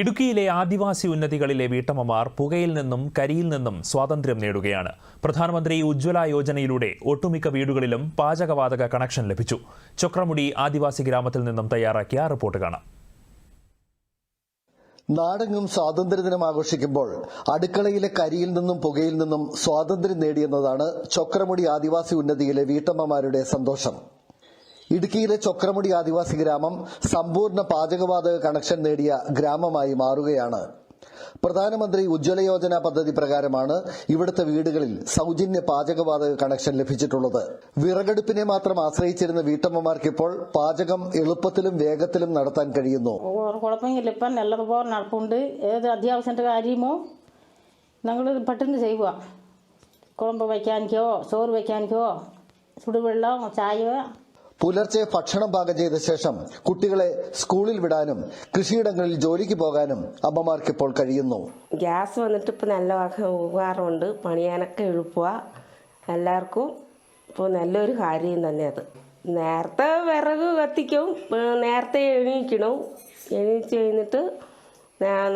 ഇടുക്കിയിലെ ആദിവാസി ഉന്നതികളിലെ വീട്ടമ്മമാർ പുകയിൽ നിന്നും കരിയിൽ നിന്നും സ്വാതന്ത്ര്യം നേടുകയാണ്. പ്രധാനമന്ത്രി ഉജ്ജ്വല യോജനയിലൂടെ ഒട്ടുമിക്ക വീടുകളിലും പാചകവാതക കണക്ഷൻ ലഭിച്ചു. ചൊക്രമുടി ആദിവാസി ഗ്രാമത്തിൽ നിന്നും തയ്യാറാക്കിയ റിപ്പോർട്ട് കാണാം. നാടെങ്ങും സ്വാതന്ത്ര്യദിനം ആഘോഷിക്കുമ്പോൾ അടുക്കളയിലെ കരിയിൽ നിന്നും പുകയിൽ നിന്നും സ്വാതന്ത്ര്യം നേടിയെന്നതാണ് ചൊക്രമുടി ആദിവാസി ഉന്നതിയിലെ വീട്ടമ്മമാരുടെ സന്തോഷം. ഇടുക്കിയിലെ ചൊക്രമുടി ആദിവാസി ഗ്രാമം സമ്പൂർണ പാചകവാതക കണക്ഷൻ നേടിയ ഗ്രാമമായി മാറുകയാണ്. പ്രധാനമന്ത്രി ഉജ്ജ്വല യോജന പദ്ധതി പ്രകാരമാണ് ഇവിടുത്തെ വീടുകളിൽ സൗജന്യ പാചകവാതക കണക്ഷൻ ലഭിച്ചിട്ടുള്ളത്. വിറകടുപ്പിനെ മാത്രം ആശ്രയിച്ചിരുന്ന വീട്ടമ്മമാർക്ക് ഇപ്പോൾ പാചകം എളുപ്പത്തിലും വേഗത്തിലും നടത്താൻ കഴിയുന്നു. നല്ലതുപോലെ നടപ്പുണ്ട്. ഏത് അത്യാവശ്യത്തെ കാര്യമോ ഞങ്ങൾ പെട്ടെന്ന് ചെയ്യുക കുഴമ്പ് വയ്ക്കാനിക്കോ ചോറ് വയ്ക്കാനിക്കോ ചുടുവെള്ളം ചായ പുലർച്ചെ ഭക്ഷണം പാകം ചെയ്ത ശേഷം കുട്ടികളെ സ്കൂളിൽ വിടാനും കൃഷിയിടങ്ങളിൽ ജോലിക്ക് പോകാനും അമ്മമാർക്ക് ഇപ്പോൾ കഴിയുന്നു. ഗ്യാസ് വന്നിട്ട് ഇപ്പോൾ നല്ല ഉപകാരമുണ്ട്. പണിയാനൊക്കെ എളുപ്പമാണ് എല്ലാവർക്കും ഇപ്പോൾ നല്ലൊരു കാര്യം തന്നെ അത്. നേരത്തെ വിറക് കത്തിക്കും നേരത്തെ എണീക്കണം. എണീച്ച് കഴിഞ്ഞിട്ട്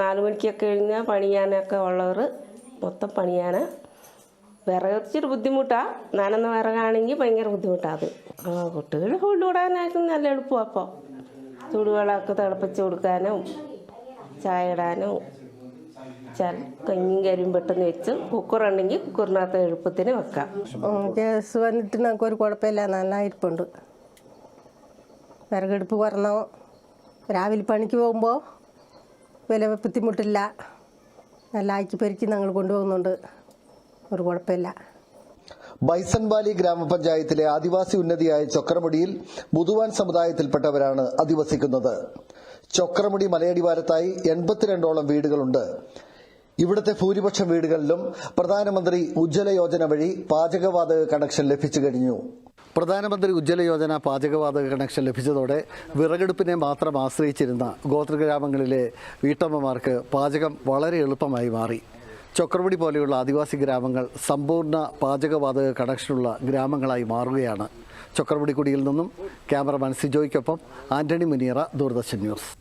നാല് മണിക്കൊക്കെ എഴുന്ന പണിയാനൊക്കെ ഉള്ളവർ മൊത്തം പണിയാൻ വിറക് ഇച്ചിരി ബുദ്ധിമുട്ടാണ് നനന്ന് വിറകാണെങ്കിൽ ഭയങ്കര ബുദ്ധിമുട്ടാണ് അത്. ആ കുട്ടികൾ കൊണ്ടുവിടാനായിട്ട് നല്ല എളുപ്പമാണ് അപ്പോൾ ചൂടുവെള്ളമൊക്കെ തിളപ്പിച്ച് കൊടുക്കാനും ചായ ഇടാനും ചില കഞ്ഞിയും കരിയും പെട്ടെന്ന് വെച്ച് കുക്കർ ഉണ്ടെങ്കിൽ കുക്കറിനകത്ത് എളുപ്പത്തിന് വെക്കാം. ഉം, ഗ്യാസ് വന്നിട്ട് നമുക്ക് ഒരു കുഴപ്പമില്ല. നല്ല ഇരിപ്പുണ്ട് വിറകെടുപ്പ് പറഞ്ഞോ രാവിലെ പണിക്ക് പോകുമ്പോൾ വില ബുദ്ധിമുട്ടില്ല. നല്ല ആക്കി പെരുക്കി ഞങ്ങൾ കൊണ്ടുപോകുന്നുണ്ട്. ഒരു കുഴപ്പമില്ല. ബൈസൺവാലി ഗ്രാമപഞ്ചായത്തിലെ ആദിവാസി ഉന്നതിയായ ചൊക്രമുടിയിൽ മുതുവാൻ സമുദായത്തിൽപ്പെട്ടവരാണ് അധിവസിക്കുന്നത്. ചൊക്രമുടി മലയടിവാരത്തായി എൺപത്തിരണ്ടോളം വീടുകളുണ്ട്. ഇവിടുത്തെ ഭൂരിപക്ഷം വീടുകളിലും പ്രധാനമന്ത്രി ഉജ്ജ്വല യോജന വഴി പാചകവാതക കണക്ഷൻ ലഭിച്ചു കഴിഞ്ഞു. പ്രധാനമന്ത്രി ഉജ്ജ്വല യോജന പാചകവാതക കണക്ഷൻ ലഭിച്ചതോടെ വിറകെടുപ്പിനെ മാത്രം ആശ്രയിച്ചിരുന്ന ഗോത്രഗ്രാമങ്ങളിലെ വീട്ടമ്മമാർക്ക് പാചകം വളരെ എളുപ്പമായി മാറി. ചൊക്രമുടി പോലെയുള്ള ആദിവാസി ഗ്രാമങ്ങൾ സമ്പൂർണ പാചകവാതക കണക്ഷനുള്ള ഗ്രാമങ്ങളായി മാറുകയാണ്. ചൊക്രമുടി കുടിയിൽ നിന്നും ക്യാമറമാൻ സിജോയ്ക്കൊപ്പം ആന്റണി മുനിയറ ദൂരദർശൻ ന്യൂസ്.